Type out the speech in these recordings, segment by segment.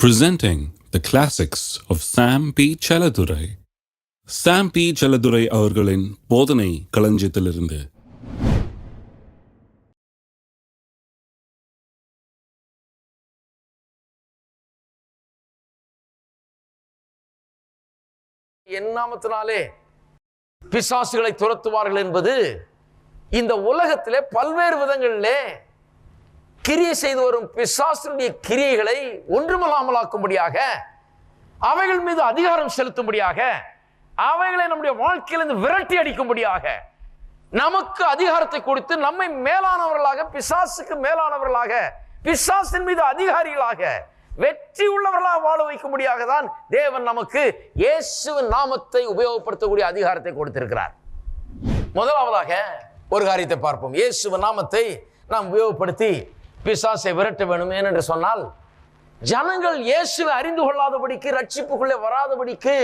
presenting the classics of Sam P. Chaladurai. Sam P. Chaladurai அவர்களின் போதனை களஞ்சியத்திலிருந்து என் நாமத்தினாலே பிசாசுகளை துரத்துவார்கள் என்பது இந்த உலகத்திலே பல்வேறு விதங்களிலே கிரியை செய்து வரும் பிசாசனுடைய கிரியைகளை ஒன்றுமல்லாமலாக்கும்படியாக அவைகள் மீது அதிகாரம் செலுத்தும்படியாக அவைகளை நம்முடைய வாழ்க்கையிலிருந்து விரட்டி அடிக்கும்படியாக நமக்கு அதிகாரத்தை கொடுத்து நம்மை மேலானவர்களாக பிசாசுக்கு மேலானவர்களாக பிசாசின் மீது அதிகாரிகளாக வெற்றி உள்ளவர்களாக வாழ வைக்கும்படியாக தான் தேவன் நமக்கு இயேசுவின் நாமத்தை உபயோகப்படுத்தக்கூடிய அதிகாரத்தை கொடுத்திருக்கிறார். முதலாவதாக ஒரு காரியத்தை பார்ப்போம். இயேசுவின் நாமத்தை நாம் உபயோகப்படுத்தி பிசாசை விரட்ட வேணும். ஏனென்று சொன்னால் ஜனங்கள் இயேசுவை அறிந்து கொள்ளாதபடிக்கு ரட்சிப்புக்குள்ளே வராதபடிக்கு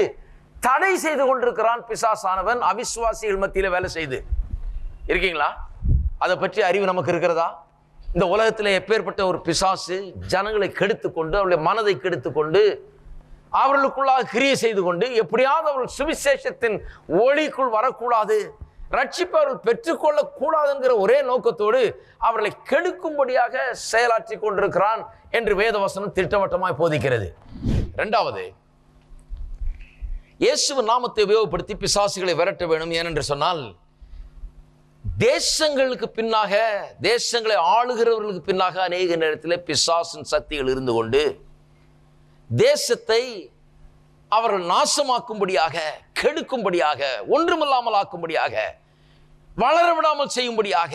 தடை செய்து கொண்டிருக்கிறான் பிசாசானவன். அவிசுவாசிகள் மத்தியில் வேலை செய்து. இருக்கீங்களா? அதை பற்றி அறிவு நமக்கு இருக்கிறதா? இந்த உலகத்தில் எப்பேற்பட்ட ஒரு பிசாசு ஜனங்களை கெடுத்து கொண்டு அவருடைய மனதை கெடுத்து கொண்டு அவர்களுக்குள்ளாக கிரியை செய்து கொண்டு எப்படியாவது அவர்கள் சுவிசேஷத்தின் ஒளிக்குள் வரக்கூடாது. ரட்சிப்பை அவர்கள் பெற்றுக்கொள்ள கூடாதுங்கிற ஒரே நோக்கத்தோடு அவர்களை கெடுக்கும்படியாக செயலாற்றி கொண்டிருக்கிறான் என்று வேதவசனம் திட்டவட்டமாய் போதிக்கிறது. ரெண்டாவது இயேசுவ நாமத்தை உபயோகப்படுத்தி பிசாசுகளை விரட்ட வேணும் ஏனென்று சொன்னால் தேசங்களுக்கு பின்னாக தேசங்களை ஆளுகிறவர்களுக்கு பின்னாக அநேக நேரத்தில் பிசாசின் சக்திகள் இருந்து கொண்டு தேசத்தை அவர்கள் நாசமாக்கும்படியாக கெடுக்கும்படியாக ஒன்றுமில்லாமல் ஆக்கும்படியாக வளர விடாமல் செய்யும்படியாக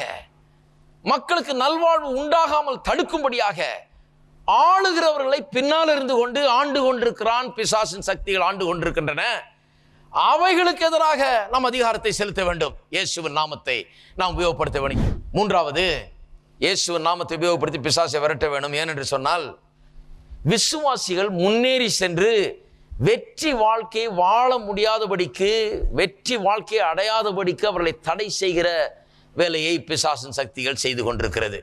மக்களுக்கு நல்வாழ்வு உண்டாகாமல் தடுக்கும்படியாக ஆளுகிறவர்களை பின்னால் இருந்து கொண்டு ஆண்டு கொண்டிருக்கிறான் பிசாசின் சக்திகள் ஆண்டு கொண்டிருக்கின்றன. அவைகளுக்கு எதிராக நாம் அதிகாரத்தை செலுத்த வேண்டும். இயேசுவின் நாமத்தை நாம் உபயோகப்படுத்த வேண்டும். மூன்றாவது இயேசுவின் நாமத்தை உபயோகப்படுத்தி பிசாசை விரட்ட வேண்டும். ஏனென்று சொன்னால் விசுவாசிகள் முன்னேறி சென்று வெற்றி வாழ்க்கையை வாழ முடியாதபடிக்கு வெற்றி வாழ்க்கையை அடையாதபடிக்கு அவர்களை தடை செய்கிற வேலையை பிசாசன் சக்திகள் செய்து கொண்டிருக்கிறது.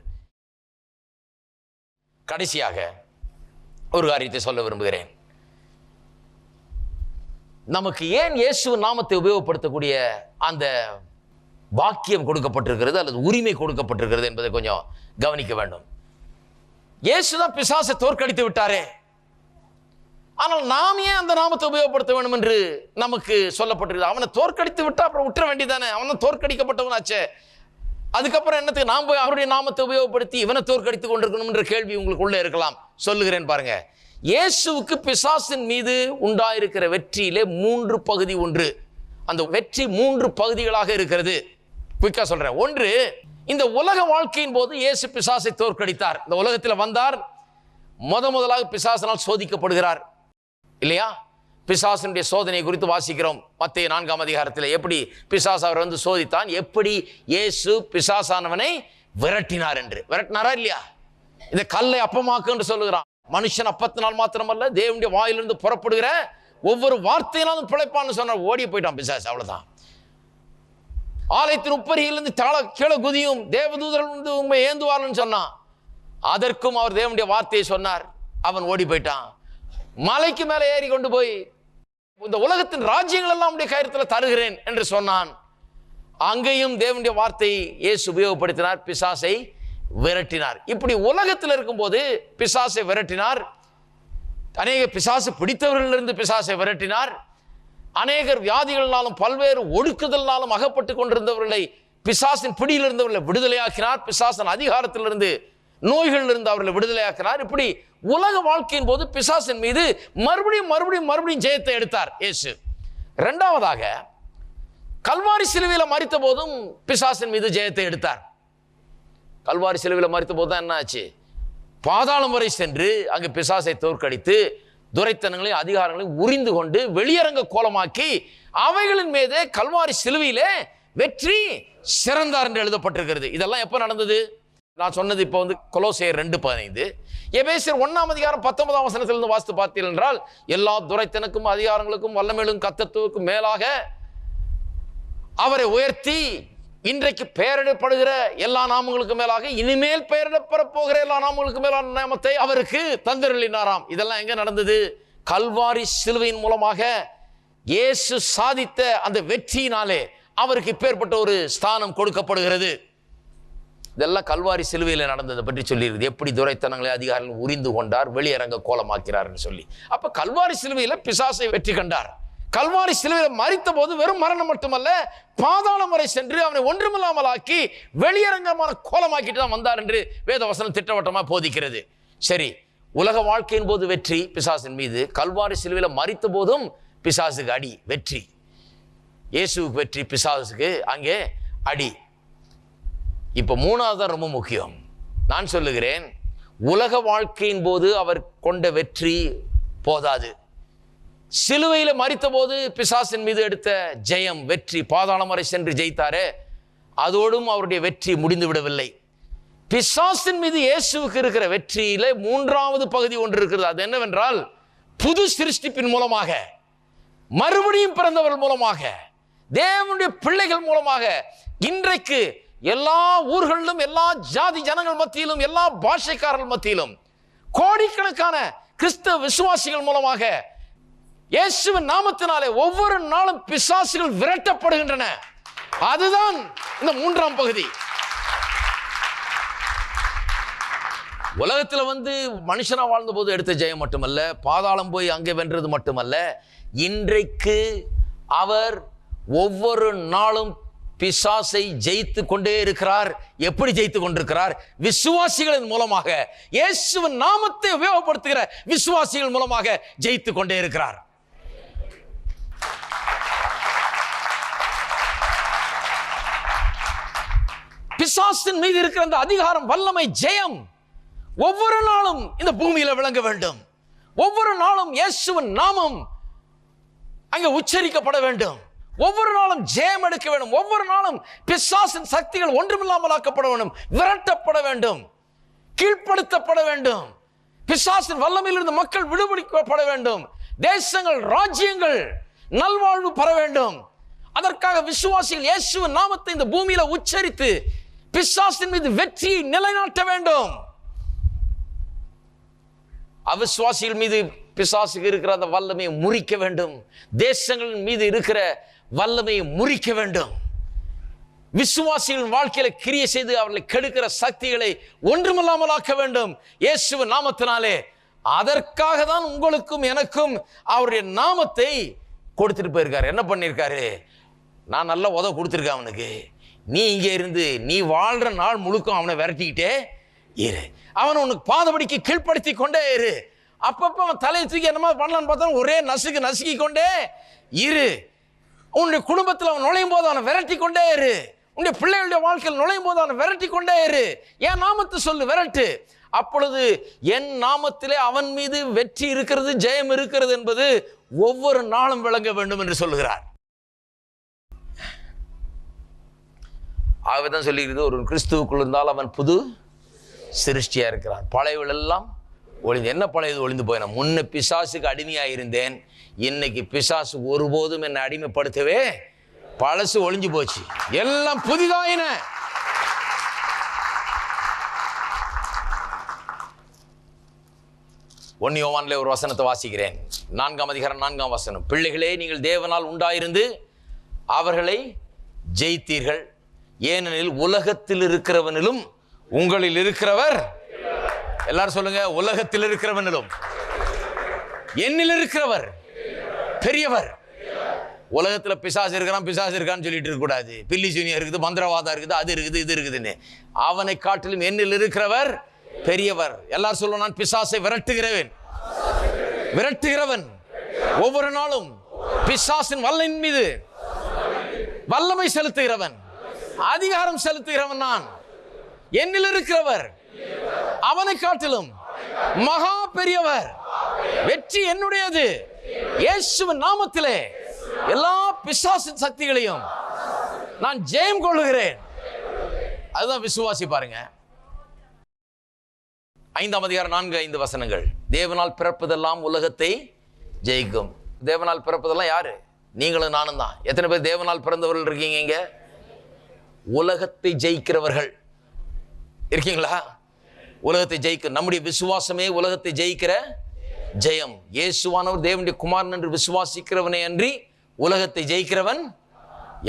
கடைசியாக ஒரு காரியத்தை சொல்ல விரும்புகிறேன். நமக்கு ஏன் இயேசு நாமத்தை உபயோகப்படுத்தக்கூடிய அந்த பாக்கியம் கொடுக்கப்பட்டிருக்கிறது அல்லது உரிமை கொடுக்கப்பட்டிருக்கிறது என்பதை கொஞ்சம் கவனிக்க வேண்டும். இயேசுதான் பிசாசை தோற்கடித்து விட்டாரே. ஆனால் நாம் ஏன் அந்த நாமத்தை உபயோகப்படுத்த வேண்டும் என்று நமக்கு சொல்லப்பட்டிருக்கு அவனை தோற்கடித்து விட்டா அப்புறம் விட்டுற வேண்டியதானே அவன் தான் தோற்கடிக்கப்பட்டவனாச்சே. அதுக்கப்புறம் என்னத்துக்கு நாம் போய் அவருடைய நாமத்தை உபயோகப்படுத்தி இவனை தோற்கடித்து கொண்டிருக்கணும் என்ற கேள்வி உங்களுக்குள்ளே இருக்கலாம். சொல்லுகிறேன் பாருங்க. இயேசுவுக்கு பிசாசின் மீது உண்டாயிருக்கிற வெற்றியிலே மூன்று பகுதி ஒன்று. அந்த வெற்றி மூன்று பகுதிகளாக இருக்கிறது. குயிக்கா சொல்றேன். ஒன்று இந்த உலக வாழ்க்கையின் போது இயேசு பிசாசை தோற்கடித்தார். இந்த உலகத்தில் வந்தார். முத முதலாக பிசாசனால் சோதிக்கப்படுகிறார். இல்லையா? பிசாசனுடைய சோதனை குறித்து வாசிக்கிறோம். மத்திய நான்காம் அதிகாரத்தில் எப்படி பிசாஸ் அவர் வந்து சோதித்தான்? எப்படி இயேசு பிசாசானவனை விரட்டினார் என்று. விரட்டினாரா இல்லையா? இந்த கல்லை அப்பமாக்கு என்று சொல்லுகிறான். மனுஷன் அப்பத்தினால் மாத்திரமல்ல தேவனுடைய வாயிலிருந்து புறப்படுகிற ஒவ்வொரு வார்த்தையினாலும் பிழைப்பான்னு சொன்னார். ஓடி போயிட்டான் பிசாஸ் அவ்வளவுதான். ஆலயத்தின் உப்பரியிலிருந்து தள கீழே குதியும் தேவதூதர்கள் வந்து உண்மை ஏந்துவார்னு சொன்னான். அதற்கும் அவர் தேவனுடைய வார்த்தையை சொன்னார். அவன் ஓடி போயிட்டான். மலைக்கு மேலே ஏறி கொண்டு போய் இந்த உலகத்தின் ராஜ்யங்கள் எல்லாம் உடைய தருகிறேன் என்று சொன்னான். அங்கேயும் தேவனுடைய வார்த்தையை இயேசு உபயோகப்படுத்தினார் பிசாசை விரட்டினார். இப்படி உலகத்தில் இருக்கும்போது பிசாசை விரட்டினார். அநேக பிசாசு பிடித்தவர்களிலிருந்து பிசாசை விரட்டினார். அநேகர் வியாதிகளாலும் பல்வேறு ஒடுக்குதல்னாலும் அகப்பட்டு கொண்டிருந்தவர்களை பிசாசின் பிடியிலிருந்தவர்களை விடுதலையாக்கினார். பிசாசன் அதிகாரத்திலிருந்து நோய்கள் இருந்து அவர்களை விடுதலையாக்கிறார் இப்படி உலக வாழ்க்கையின் போது பிசாசின் மீது மறுபடியும் மறுபடியும் மறுபடியும் ஜெயத்தை எடுத்தார் இயேசு. ரெண்டாவதாக கல்வாரி சிலுவையில் மறித்த போதும் பிசாசின் மீது ஜெயத்தை எடுத்தார். கல்வாரி சிலுவையில் மறித்த போது தான் என்ன ஆச்சு பாதாளம் வரை சென்று அங்கு பிசாசை தோற்கடித்து துரைத்தனங்களையும் அதிகாரங்களையும் உரிந்து கொண்டு வெளியரங்க கோலமாக்கி அவைகளின் மீதே கல்வாரி சிலுவையிலே வெற்றி சிறந்தார் என்று எழுதப்பட்டிருக்கிறது. இதெல்லாம் எப்போ நடந்தது? நான் சொன்னது இப்போ வந்து கொலோசே ரெண்டு பதினைந்து எபேசியர் ஒன்றாம் அதிகாரம் பத்தொன்பதாம் வசனத்திலிருந்து வாசித்து பார்த்தீர்கள் என்றால் எல்லா துரைத்தனுக்கும் அதிகாரங்களுக்கும் வல்லமேலும் கத்தத்துவக்கும் மேலாக அவரை உயர்த்தி இன்றைக்கு பெயரிடப்படுகிற எல்லா நாமங்களுக்கும் மேலாக இனிமேல் பெயரிடப்பட போகிற எல்லா நாமங்களுக்கும் மேலான நாமத்தை அவருக்கு தந்திரளினாராம். இதெல்லாம் எங்க நடந்தது? கல்வாரி சிலுவையின் மூலமாக இயேசு சாதித்த அந்த வெற்றியினாலே அவருக்கு இப்பேற்பட்ட ஒரு ஸ்தானம் கொடுக்கப்படுகிறது. இதெல்லாம் கல்வாரி சிலுவையில் நடந்ததை பற்றி சொல்லியிருக்குது. எப்படி துரைத்தனங்களை அதிகாரிகள் உரிந்து கொண்டார் வெளியரங்க கோலமாக்கிறார்னு சொல்லி. அப்போ கல்வாரி சிலுவையில் பிசாசை வெற்றி கண்டார். கல்வாரி சிலுவையில் மறித்த போது வெறும் மரணம் மட்டுமல்ல பாதாளம் வரை சென்று அவனை ஒன்றுமில்லாமல் ஆக்கி வெளியரங்கமான கோலமாக்கிட்டு தான் வந்தார் என்று வேதவசனம் திட்டவட்டமாக போதிக்கிறது. சரி உலக வாழ்க்கையின் போது வெற்றி பிசாசின் மீது கல்வாரி சிலுவையில் மறித்த போதும் பிசாசுக்கு அடி வெற்றி. இயேசுவுக்கு வெற்றி பிசாசுக்கு அங்கே அடி. இப்போ மூணாவது தான் ரொம்ப முக்கியம். நான் சொல்லுகிறேன் உலக வாழ்க்கையின் போது அவர் கொண்ட வெற்றி போதாது. சிலுவையில் மறித்த போது பிசாசின் மீது எடுத்த ஜெயம் வெற்றி பாதாளம் வரை சென்று ஜெயித்தாரே அதோடும் அவருடைய வெற்றி முடிந்து விடவில்லை. பிசாசின் மீது இயேசுவுக்கு இருக்கிற வெற்றியில மூன்றாவது பகுதி ஒன்று இருக்கிறது. அது என்னவென்றால் புது சிருஷ்டிப்பின் மூலமாக மறுபடியும் பிறந்தவர்கள் மூலமாக தேவனுடைய பிள்ளைகள் மூலமாக இன்றைக்கு எல்லா ஊர்களிலும் எல்லா ஜாதி ஜனங்கள் மத்தியிலும் எல்லா பாஷைக்காரர்கள் மத்தியிலும் கோடிக்கணக்கான கிறிஸ்தவ விசுவாசிகள் மூலமாக இயேசுவின் நாமத்தினாலே ஒவ்வொரு நாளும் பிசாசுகள் விரட்டப்படுகின்றன. அதுதான் இந்த மூன்றாம் பகுதி. உலகத்தில் வந்து மனுஷனா வாழ்ந்த போது எடுத்த ஜெயம் மட்டுமல்ல பாதாளம் போய் அங்கே வென்றது மட்டுமல்ல இன்றைக்கு அவர் ஒவ்வொரு நாளும் பிசாசை ஜெயித்து கொண்டே இருக்கிறார். எப்படி ஜெயித்து கொண்டிருக்கிறார்? விசுவாசிகளின் மூலமாக. இயேசுவின் நாமத்தை உபயோகப்படுத்துகிற விசுவாசிகள் மூலமாக ஜெயித்து கொண்டே இருக்கிறார். பிசாசின் மீது இருக்கிற அந்த அதிகாரம் வல்லமை ஜெயம் ஒவ்வொரு நாளும் இந்த பூமியில விளங்க வேண்டும். ஒவ்வொரு நாளும் இயேசுவின் நாமம் அங்கே உச்சரிக்கப்பட வேண்டும். ஒவ்வொரு நாளும் ஜெயம் எடுக்க வேண்டும். ஒவ்வொரு நாளும் பிசாசின் சக்திகள் ஒன்றுமில்லாமல் ஆக்கப்பட வேண்டும். விரட்டப்பட வேண்டும். கீழ்ப்படுத்தப்பட வேண்டும். பிசாசின் வல்லமையிலிருந்து மக்கள் விடுபடிக்கப்பட வேண்டும். தேசங்கள் ராஜ்யங்கள் நல்வாழ்வு பெற வேண்டும். அதற்காக விசுவாசிகள் இயேசுவின் நாமத்தை இந்த பூமியில உச்சரித்து பிசாசின் மீது வெற்றியை நிலைநாட்ட வேண்டும். அவிசுவாசிகள் மீது பிசாசுக்கு இருக்கிற அந்த வல்லமையை முறிக்க வேண்டும். தேசங்களின் மீது இருக்கிற வல்லமையை முறிக்க வேண்டும். விசுவாசிகளின் வாழ்க்கையில கிரிய செய்து அவர்களை கெடுக்கிற சக்திகளை ஒன்றுமில்லாமல் ஆக்க வேண்டும். இயேசுவ நாமத்தினாலே. அதற்காக தான் உங்களுக்கும் எனக்கும் அவருடைய நாமத்தை கொடுத்துட்டு போயிருக்காரு. என்ன பண்ணியிருக்காரு? நான் நல்ல உதவ கொடுத்துருக்கேன் அவனுக்கு. நீ இங்கே இருந்து நீ வாழ்ற நாள் முழுக்கும் அவனை விரட்டிக்கிட்டே இரு. அவன் உனக்கு பாதபடிக்கு கீழ்ப்படுத்தி கொண்டே இரு. அப்பப்போ அவன் தலையை தூக்கி என்னமா பண்ணலான்னு பார்த்தா ஒரே நசுக்கு நசுக்கி கொண்டே இரு. உன்னுடைய குடும்பத்தில் அவன் நுழையும் போது அவனை விரட்டி கொண்டே இரு. உன்னுடைய பிள்ளைகளுடைய வாழ்க்கையில் நுழையும் போது அவனை விரட்டி கொண்டே இரு. என் நாமத்தை சொல்லு விரட்டு. அப்பொழுது என் நாமத்திலே அவன் மீது வெற்றி இருக்கிறது ஜெயம் இருக்கிறது என்பது ஒவ்வொரு நாளும் விளங்க வேண்டும் என்று சொல்லுகிறார். ஆகவே தான் சொல்லியிருக்கிறது ஒரு கிறிஸ்துவுக்குள் இருந்தால் அவன் புது சிருஷ்டியா இருக்கிறான். பழையவள் எல்லாம் ஒளிந்து என்ன பழையது ஒளிந்து போயிடும் முன்ன பிசாசுக்கு அடிமையாக இருந்தேன். இன்னைக்கு பிசாசு ஒருபோதும் என்னை அடிமைப்படுத்தவே பழசு ஒளிஞ்சு போச்சு. எல்லாம் புதிதாயின. ஒன் யோவான்ல ஒரு வசனத்தை வாசிக்கிறேன். நான்காம் அதிகாரம் நான்காம் வசனம். பிள்ளைகளே நீங்கள் தேவனால் உண்டாயிருந்து அவர்களை ஜெயித்தீர்கள். ஏனெனில் உலகத்தில் இருக்கிறவனிலும் உங்களில் இருக்கிறவர் எல்லாரும் சொல்லுங்க உலகத்தில் இருக்கிறவனிலும் என்னில் இருக்கிறவர் பெரியவர். உலகத்துல பிசாசு இருக்கிறான் பிசாசு இருக்கான்னு சொல்லிட்டு இருக்கக்கூடாது பில்லி சூனியம் இருக்குது மந்திரவாதம் இருக்குது அது இருக்குது இது இருக்குதுன்னு. அவனை காட்டிலும் என்னில் இருக்கிறவர் பெரியவர். எல்லாரும் சொல்லுவோம் நான் பிசாசை விரட்டுகிறவன் விரட்டுகிறவன். ஒவ்வொரு நாளும் பிசாசின் வல்லின் மீது வல்லமை செலுத்துகிறவன். அதிகாரம் செலுத்துகிறவன் நான். என்னில் இருக்கிறவர் அவனை காட்டிலும் மகா பெரியவர். வெற்றி என்னுடையது. இயேசுவின் நாமத்திலே எல்லா பிசாசின் சக்திகளையும் நான் ஜெயம் கொள்ளுகிறேன். அதுதான் விசுவாசி பாருங்க. ஐந்தாம் அதிகாரம் நான்கு ஐந்து வசனங்கள். தேவனால் பிறப்பதெல்லாம் உலகத்தை ஜெயிக்கும். தேவனால் பிறப்பதெல்லாம் யாரு? நீங்களும் நானும் தான். எத்தனை பேர் தேவனால் பிறந்தவர்கள் இருக்கீங்க இங்க? உலகத்தை ஜெயிக்கிறவர்கள். இருக்கீங்களா? உலகத்தை ஜெயிக்க நம்முடைய விசுவாசமே உலகத்தை ஜெயிக்கிற ஜெயம். இயேசுவானவர் தேவனுடைய குமாரன் என்று விசுவாசிக்கிறவனே அன்றி உலகத்தை ஜெயிக்கிறவன்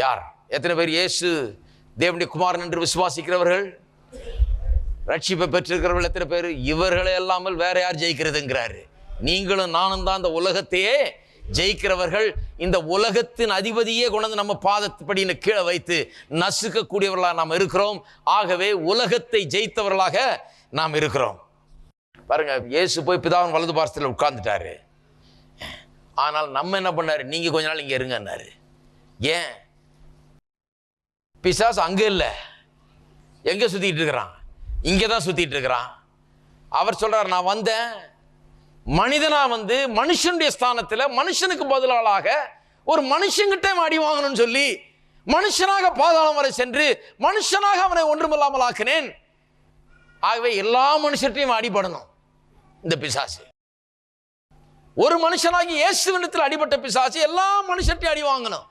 யார்? எத்தனை பேர் இயேசு தேவனுடைய குமாரன் என்று விசுவாசிக்கிறவர்கள்? ரட்சிப்பை பெற்றிருக்கிறவர்கள் எத்தனை பேர்? இவர்களை அல்லாமல் வேற யார் ஜெயிக்கிறதுங்கிறாரு. நீங்களும் நானும் தான் இந்த உலகத்தையே ஜெயிக்கிறவர்கள். இந்த உலகத்தின் அதிபதியே கொண்டு நம்ம பாதப்படின்னு கீழே வைத்து நசுக்கக்கூடியவர்களாக நாம் இருக்கிறோம். ஆகவே உலகத்தை ஜெயித்தவர்களாக நாம் இருக்கிறோம். பாருங்க இயேசு போய் பிதாவின் வலது பாரத்தில் உட்கார்ந்துட்டாரு. ஆனால் நம்ம என்ன பண்ணாரு? நீங்க கொஞ்ச நாள் இங்க இருங்கன்னாரு. ஏன்? பிசாஸ் அங்க இல்லை. எங்க சுத்திட்டு இருக்கிறான்? இங்கே தான் சுத்திட்டு இருக்கிறான். அவர் சொல்றார் நான் வந்தேன். மனிதனா வந்து மனுஷனுடைய ஸ்தானத்துல மனுஷனுக்கு பதிலாளாக ஒரு மனுஷங்கிட்ட அடி வாங்கணும்னு சொல்லி மனுஷனாக பாதாளம் வரை சென்று மனுஷனாக அவனை ஒன்றுமில்லாமல் ஆக்கினேன். ஆகவே எல்லா மனுஷர்கிட்டையும் அடிபடணும். இந்த பிசாசு. ஒரு மனுஷனாகி இயேசுவனத்தில் அடிபட்ட பிசாசு எல்லா மனுஷர்கிட்டையும் அடி வாங்கணும்.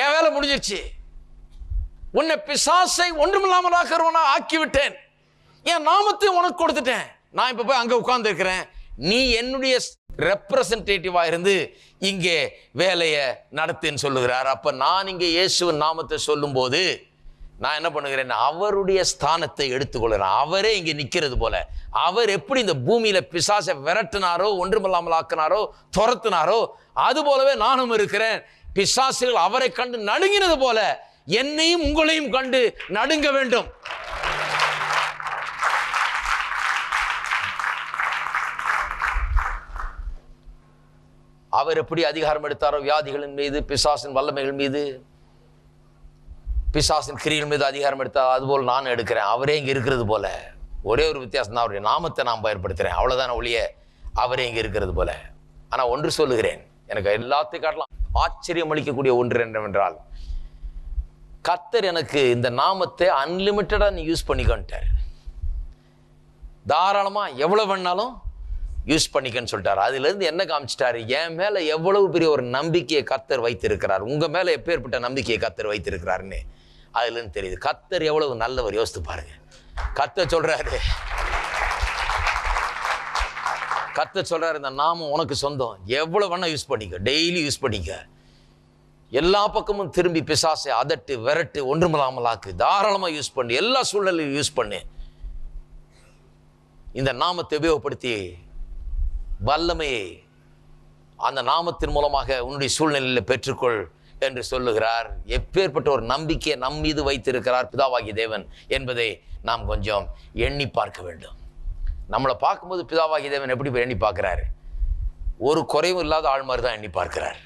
என் வேலை முடிஞ்சிருச்சு. உன்னை பிசாசை ஒன்றுமில்லாமல் ஆக்கிவிட்டேன். ஆக்கி விட்டேன் என் நாமத்தை உனக்கு கொடுத்துட்டேன். நான் இப்போ போய் அங்கே உட்கார்ந்து இருக்கிறேன் நீ என்னுடைய ரெப்ரசன்டேட்டிவாக இருந்து இங்கே வேலையை நடத்துன்னு சொல்லுகிறார். அப்போ நான் இங்கே இயேசுவின் நாமத்தை சொல்லும்போது நான் என்ன பண்ணுகிறேன்? அவருடைய ஸ்தானத்தை எடுத்துக்கொள்கிறேன். அவரே இங்கே நிற்கிறது போல. அவர் எப்படி இந்த பூமியில் பிசாசை விரட்டினாரோ ஒன்றுமில்லாமல் ஆக்கினாரோ துரத்தினாரோ அது போலவே நானும் இருக்கிறேன். பிசாசுகள் அவரை கண்டு நடுங்கினது போல என்னையும் உங்களையும் கண்டு நடுங்க வேண்டும். அவர் எப்படி அதிகாரம் எடுத்தாரோ வியாதிகளின் மீது பிசாசின் வல்லமைகள் மீது? பிசாசின் கிரியின் மீது அதிகாரம் எடுத்தால் அதுபோல் நான் எடுக்கிறேன். அவரே இங்கே இருக்கிறது போல. ஒரே ஒரு வித்தியாசம் தான். அவருடைய நாமத்தை நான் பயன்படுத்துகிறேன் அவ்வளோதான ஒழிய அவரே இங்கே இருக்கிறது போல. ஆனால் ஒன்று சொல்லுகிறேன். எனக்கு எல்லாத்தையும் காட்டலாம். ஆச்சரியம் அளிக்கக்கூடிய ஒன்று என்னவென்றால் கத்தர் எனக்கு இந்த நாமத்தை அன்லிமிட்டடாக நீ யூஸ் பண்ணிக்கன்ட்டார். தாராளமாக எவ்வளோ வேணாலும் யூஸ் பண்ணிக்கன்னு சொல்லிட்டார். அதுலேருந்து என்ன காமிச்சிட்டாரு? என் மேலே எவ்வளவு பெரிய ஒரு நம்பிக்கையை கத்தர் வைத்திருக்கிறார்? உங்கள் மேலே எப்பேற்பட்ட நம்பிக்கையை கத்தர் வைத்திருக்கிறாருன்னு. அதுலேருந்து தெரியுது. கத்தர் எவ்வளவு நல்லவர் யோசித்து பாருங்க. கத்தர் சொல்றாரு. கத்தர் சொல்றாரு இந்த நாமம் உனக்கு சொந்தம். எவ்வளவு வேணா யூஸ் பண்ணிக்க. டெய்லி யூஸ் பண்ணிக்க. எல்லா பக்கமும் திரும்பி பிசாசை அதட்டு விரட்டு ஒன்றுமில்லாமலாக்கு தாராளமாக யூஸ் பண்ணு. எல்லா சூழ்நிலையும் யூஸ் பண்ணு. இந்த நாமத்தை உபயோகப்படுத்தி வல்லமையை அந்த நாமத்தின் மூலமாக உன்னுடைய சூழ்நிலையில் பெற்றுக்கொள். என்று சொல்லுகிறார். எப்பேற்பட்ட ஒரு நம்பிக்கையை நம் மீது வைத்திருக்கிறார் பிதாவாகிய தேவன் என்பதை நாம் கொஞ்சம் எண்ணி பார்க்க வேண்டும். நம்மளை பார்க்கும்போது பிதாவாகிய தேவன் எப்படி எண்ணி பார்க்குறாரு? ஒரு குறைவும் இல்லாத ஆள் மாதிரி தான் எண்ணி பார்க்கிறார்.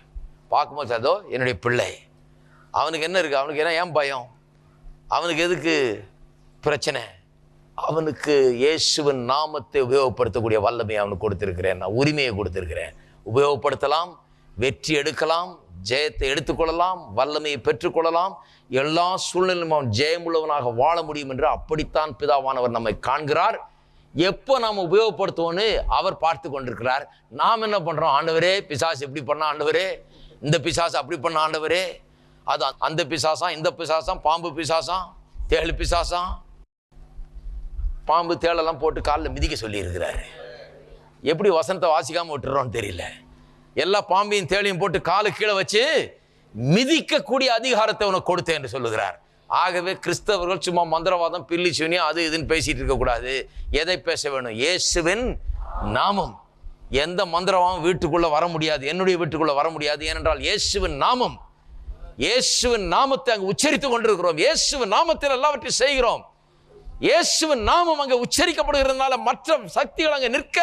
பார்க்கும்போது அதோ என்னுடைய பிள்ளை. அவனுக்கு என்ன இருக்குது அவனுக்கு என்ன ஏன் பயம்? அவனுக்கு எதுக்கு பிரச்சனை? அவனுக்கு இயேசுவின் நாமத்தை உபயோகப்படுத்தக்கூடிய வல்லமையை அவனுக்கு கொடுத்துருக்கிறேன். நான் உரிமையை கொடுத்துருக்கிறேன். உபயோகப்படுத்தலாம் வெற்றி எடுக்கலாம் ஜெயத்தை எடுத்துக்கொள்ளலாம் வல்லமையை பெற்றுக்கொள்ளலாம். எல்லா சூழ்நிலையும் அவன் ஜெயமுள்ளவனாக வாழ முடியும் என்று அப்படித்தான் பிதாவானவர் நம்மை காண்கிறார். எப்போ நாம் உபயோகப்படுத்துவோன்னு அவர் பார்த்து கொண்டிருக்கிறார். நாம் என்ன பண்ணுறோம் ஆண்டவரே பிசாசு இப்படி பண்ண ஆண்டவரே? இந்த பிசாசு அப்படி பண்ண ஆண்டவரே? அது அந்த பிசாசம் இந்த பிசாசம் பாம்பு பிசாசம் தேழு பிசாசம் பாம்பு தேளெல்லாம் போட்டு காலில் மிதிக்க சொல்லியிருக்கிறாரு. எப்படி வசனத்தை வாசிக்காமல் விட்டுறோன்னு தெரியல. எல்லா பாம்பையும் தேளையும் போட்டு காலு கீழே வச்சு மிதிக்கக்கூடிய அதிகாரத்தை உனக்கு கொடுத்தேன் என்று சொல்லுகிறார். ஆகவே கிறிஸ்தவர்கள் சும்மா மந்திரவாதம் பில்லி சுனியம் அது இதுன்னு பேசிட்டு இருக்கக்கூடாது எதை பேச வேணும்? இயேசுவின் நாமம். எந்த மந்திரவாதம் வீட்டுக்குள்ள வர முடியாது. என்னுடைய வீட்டுக்குள்ள வர முடியாது. ஏனென்றால் இயேசுவின் நாமம். இயேசுவின் நாமத்தை அங்கே உச்சரித்து கொண்டிருக்கிறோம். இயேசுவின் நாமத்தில் எல்லாவற்றையும் செய்கிறோம். இயேசுவின் நாமம் அங்கே உச்சரிக்கப்படுகிறதுனால மற்ற சக்திகள் அங்கே நிற்க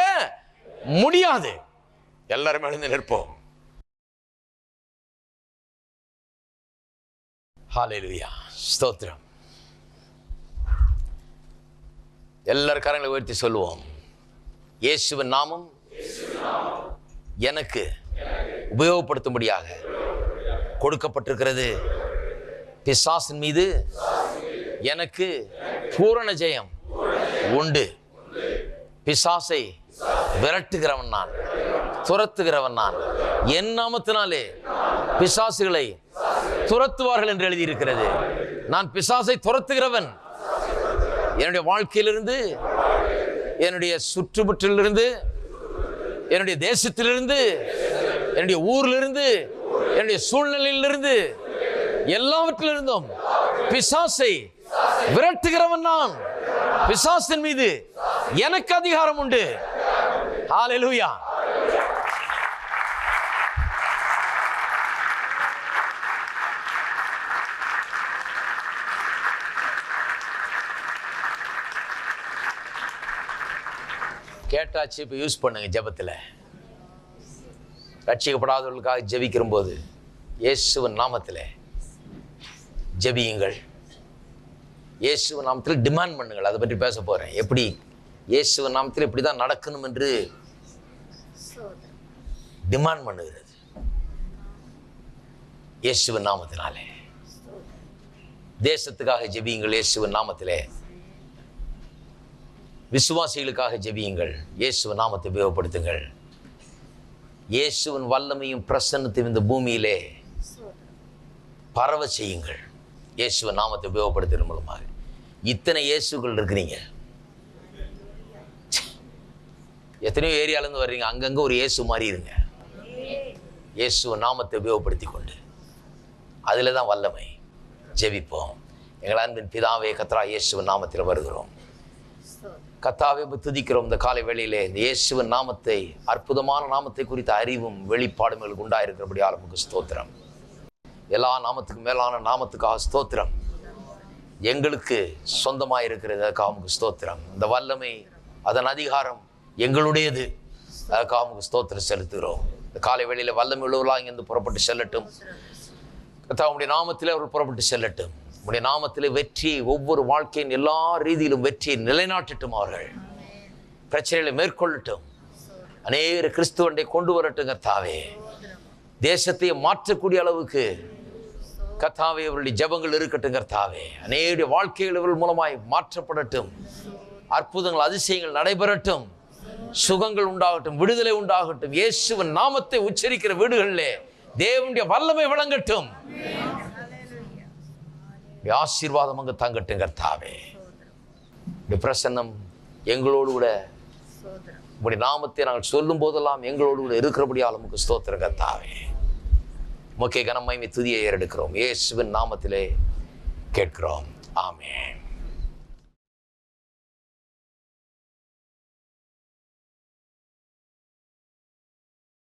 முடியாது. எல்லாருமே எழுந்து நிற்போம். ஹாலேலுயா ஸ்தோத்திரம். எல்லாரும் கரங்களை உயர்த்தி சொல்லுவோம். இயேசுவின் நாமம் எனக்கு உபயோகப்படுத்தும்படியாக கொடுக்கப்பட்டிருக்கிறது. பிசாசின் மீது எனக்கு பூரண ஜெயம் உண்டு. பிசாசை விரட்டுகிறவன் நான். துரத்துகிறவன் நான். என் நாமத்தினாலே பிசாசுகளை துரத்துவார்கள் என்று எழுதியிருக்கிறது. நான் பிசாசை துரத்துகிறவன். என்னுடைய வாழ்க்கையிலிருந்து என்னுடைய சுற்றுமுற்றிலிருந்து என்னுடைய தேசத்திலிருந்து என்னுடைய ஊரிலிருந்து என்னுடைய சூழ்நிலையிலிருந்து எல்லாவற்றிலிருந்தும் பிசாசை விரட்டுகிறவன் நான். பிசாசின் மீது எனக்கு அதிகாரம் உண்டு. ஹாலெலுயா கேட்டாச்சு இப்போ யூஸ் பண்ணுங்க ஜபத்தில். ரட்சிக்கப்படாதவர்களுக்காக ஜபிக்கிற போது இயேசுவன் நாமத்தில் ஜெபியுங்கள். இயேசுவ நாமத்தில் டிமாண்ட் பண்ணுங்கள். அதை பற்றி பேச போகிறேன் எப்படி? இயேசுவ நாமத்தில் இப்படி தான் நடக்கணும் என்று டிமாண்ட் பண்ணுகிறது. இயேசுவ நாமத்தினாலே. தேசத்துக்காக ஜெபியுங்கள். இயேசுவ நாமத்திலே விசுவாசிகளுக்காக ஜெபியுங்கள். இயேசுவ நாமத்தை உபயோகப்படுத்துங்கள். இயேசுவின் வல்லமையும் பிரசன்னத்தையும் இந்த பூமியிலே பரவ செய்யுங்கள். இயேசுவ நாமத்தை உபயோகப்படுத்துகிற மூலமாக. இத்தனை இயேசுகள் இருக்கிறீங்க. எத்தனையோ ஏரியாலேருந்து வர்றீங்க. அங்கங்கே ஒரு இயேசு மாதிரி இருங்க. இயேசுவ நாமத்தை உபயோகப்படுத்தி கொண்டு அதில் தான் வல்லமை. ஜெபிப்போம். எங்கள் அன்பின் பிதாவே கத்ரா இயேசுவ நாமத்தில் வருகிறோம். கத்தாவே துதிக்கிறோம் இந்த காலை வேளையிலே. இந்த இயேசுவின் நாமத்தை அற்புதமான நாமத்தை குறித்த அறிவும் வெளிப்பாடும் எங்களுக்கு உண்டாயிருக்கிறபடியால் நமக்கு ஸ்தோத்திரம். எல்லா நாமத்துக்கும் மேலான நாமத்துக்காக ஸ்தோத்திரம். எங்களுக்கு சொந்தமாக இருக்கிறது அதுக்காக நமக்கு ஸ்தோத்திரம். இந்த வல்லமை அதன் அதிகாரம் எங்களுடையது. அதுக்காக நமக்கு ஸ்தோத்திரம் செலுத்துகிறோம். இந்த காலை வேளையில் வல்லமை உள்ளவர்களாக இங்கேருந்து புறப்பட்டு செல்லட்டும். கத்தாவுடைய நாமத்தில் நாமத்திலே அவர்கள் புறப்பட்டு செல்லட்டும். உடைய நாமத்திலே வெற்றி ஒவ்வொரு வாழ்க்கையின் எல்லா ரீதியிலும் வெற்றியை நிலைநாட்டட்டும் அவர்கள். பிரச்சனைகளை மேற்கொள்ளட்டும். அநேக கிறிஸ்துவண்டை கொண்டு வரட்டும் கர்த்தாவே. தேசத்தையே மாற்றக்கூடிய அளவுக்கு கர்த்தாவே அவருடைய ஜெபங்கள் இருக்கட்டும் கர்த்தாவே. அநேக வாழ்க்கைகள் இவர்கள் மூலமாய் மாற்றப்படட்டும். அற்புதங்கள் அதிசயங்கள் நடைபெறட்டும். சுகங்கள் உண்டாகட்டும் விடுதலை உண்டாகட்டும். இயேசுவின் நாமத்தை உச்சரிக்கிற வீடுகளிலே தேவனுடைய வல்லமை விளங்கட்டும். உடைய ஆசீர்வாதம் அங்கு தங்கட்டும் கர்த்தாவே. உடைய பிரசன்னம் எங்களோடு கூட உங்களுடைய நாமத்தை நாங்கள் சொல்லும் போதெல்லாம் எங்களோடு கூட இருக்கிறபடியால் நமக்கு ஸ்தோத்திர கர்த்தாவே. முக்கிய கனமைமை துதியை ஏறெடுக்கிறோம். இயேசுவின் நாமத்திலே கேட்கிறோம். ஆமே